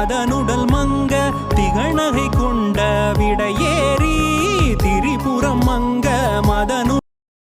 அதனுடல் மங்க திகழ்நகை